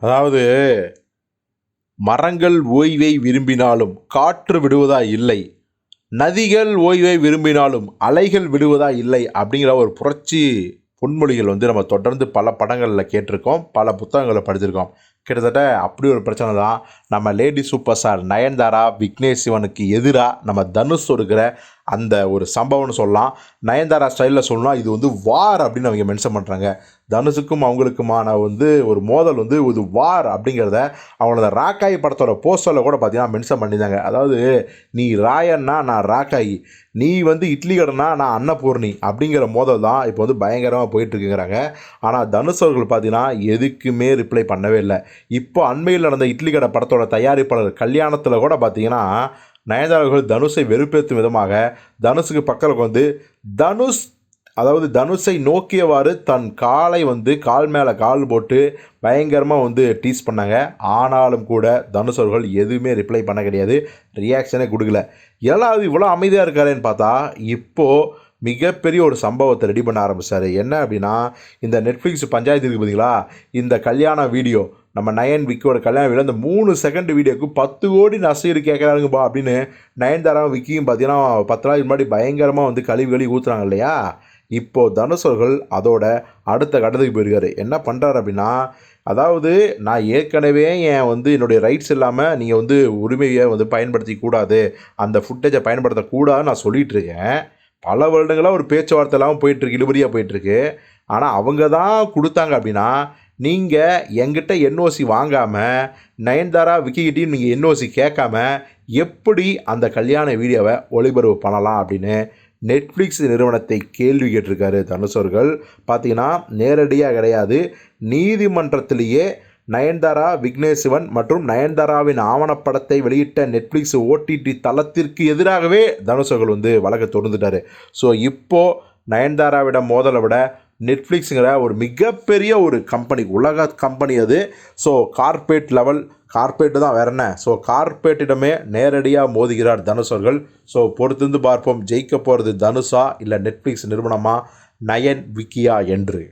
அதாவது மரங்கள் ஓய்வை விரும்பினாலும் காற்று விடுவதா இல்லை நதிகள் ஓய்வை விரும்பினாலும் அலைகள் விடுவதா இல்லை அப்படிங்கிற ஒரு புரட்சி பொன்மொழிகள் வந்து நம்ம தொடர்ந்து பல படங்களில் கேட்டிருக்கோம் பல புத்தகங்களை படிச்சிருக்கோம். கிட்டத்தட்ட அப்படி ஒரு பிரச்சனை தான். நம்ம lady super star Nayanthara Vignesh சிவனுக்கு எதிராக நம்ம தனுஷ் இருக்கிற அந்த ஒரு சம்பவம்னு சொல்லலாம். நயன்தாரா ஸ்டைலில் சொல்லலாம் இது வந்து வார் அப்படின்னு அவங்க மென்ஷன் பண்ணுறாங்க தனுஷுக்கும் அவங்களுக்குமான வந்து ஒரு மோதல் வந்து இது வார் அப்படிங்கிறத அவங்களோட ராக்காயி படத்தோட போஸ்டரில் கூட பார்த்தீங்கன்னா மென்ஷன் பண்ணியிருந்தாங்க. அதாவது நீ ராயன்னா நான் ராக்காயி. நீ வந்து இட்லி கடைனா நான் அன்னபூர்ணி. அப்படிங்கிற மோதல் தான் இப்போ வந்து பயங்கரமாக போயிட்டுருக்குங்கிறாங்க ஆனால் தனுஷ் அவர்கள் பார்த்தீங்கன்னா எதுக்குமே ரிப்ளை பண்ணவே இல்லை. இப்போ அண்மையில் நடந்த இட்லி கடை படத்தோட தயாரிப்பாளர் கல்யாணத்தில் கூட பார்த்தீங்கன்னா நயன்தாராவர்கள் தனுஷை வெறுப்பேற்றும் விதமாக தனுஷுக்கு பக்கத்தில் வந்து தனுஷ் அதாவது தனுஷை நோக்கியவாறு தன் காலை வந்து கால் மேலே கால் போட்டு பயங்கரமாக வந்து டீஸ் பண்ணாங்க. ஆனாலும் கூட தனுஷ் அவர்கள் எதுவுமே ரிப்ளை பண்ண கிடையாது. ரியாக்ஷனே கொடுக்கல. ஏழாவது இவ்வளோ அமைதியாக இருக்காரேன்னு பார்த்தா இப்போது மிகப்பெரிய ஒரு சம்பவத்தை ரெடி பண்ண ஆரம்பித்தார் என்ன அப்படின்னா இந்த நெட்ஃப்ளிக்ஸ் பஞ்சாயத்து இருக்குது பார்த்தீங்களா? இந்த கல்யாண வீடியோ. நம்ம நயன் விக்கியோட கல்யாண வீடியோ அந்த மூணு செகண்ட் வீடியோக்கு பத்து கோடி நஷ்டீடு கேட்குறாருங்கப்பா அப்படின்னு நயன்தாராவும் விக்கியும் பார்த்தீங்கன்னா பத்து நாளைக்கு முன்னாடி பயங்கரமாக வந்து கழுவி கழுவி ஊற்றுறாங்க இல்லையா? இப்போது தனுஷ் அதோட அடுத்த கட்டத்துக்கு போயிருக்காரு. என்ன பண்ணுறாரு அப்படின்னா அதாவது நான் ஏற்கனவே என் வந்து என்னுடைய ரைட்ஸ் இல்லாமல் நீங்கள் வந்து உரிமையை வந்து பயன்படுத்தி கூடாது அந்த ஃபுட்டேஜை பயன்படுத்தக்கூடாதுன்னு நான் சொல்லிகிட்ருக்கேன் பல வருடங்களாக ஒரு பேச்சுவார்த்தை இல்லாமல் போயிட்டுருக்கு இழுபறியாக போயிட்டுருக்கு ஆனால் அவங்க தான் கொடுத்தாங்க அப்படின்னா நீங்கள் எங்கிட்ட என்ஓசி வாங்காமல் நயன்தாரா விக்கிகிட்டையும் நீங்கள் என்ஓசி கேட்காம எப்படி அந்த கல்யாண வீடியோவை ஒளிபரப்பு பண்ணலாம் அப்படின்னு நெட்ஃப்ளிக்ஸ் நிறுவனத்தை கேள்வி கேட்டிருக்காரு தனுஷ் பார்த்தீங்கன்னா நேரடியாக கிடையாது. நீதிமன்றத்திலேயே நயன்தாரா விக்னேஷ் சிவன் மற்றும் நயன்தாராவின் ஆவணப்படத்தை வெளியிட்ட நெட்ஃப்ளிக்ஸ் ஓடிடி தளத்திற்கு எதிராகவே தனுஷ் வந்து வழக்கை தொடர்ந்துட்டாரு ஸோ இப்போது நயன்தாராவிடம் மோதலை விட நெட்ஃப்ளிக்ஸுங்கிற ஒரு மிகப்பெரிய ஒரு கம்பெனி உலக கம்பெனி அது. ஸோ கார்ப்பரேட் லெவல் கார்ப்பரேட்டு தான் வேற என்ன? ஸோ கார்ப்பரேட்டிடமே நேரடியாக மோதுகிறார் தனுஷ் அவர்கள். ஸோ பொறுத்திருந்து பார்ப்போம் ஜெயிக்க போகிறது தனுஷா இல்லை நெட்ஃப்ளிக்ஸ் நிறுவனமா? நயன் விக்கியா என்று.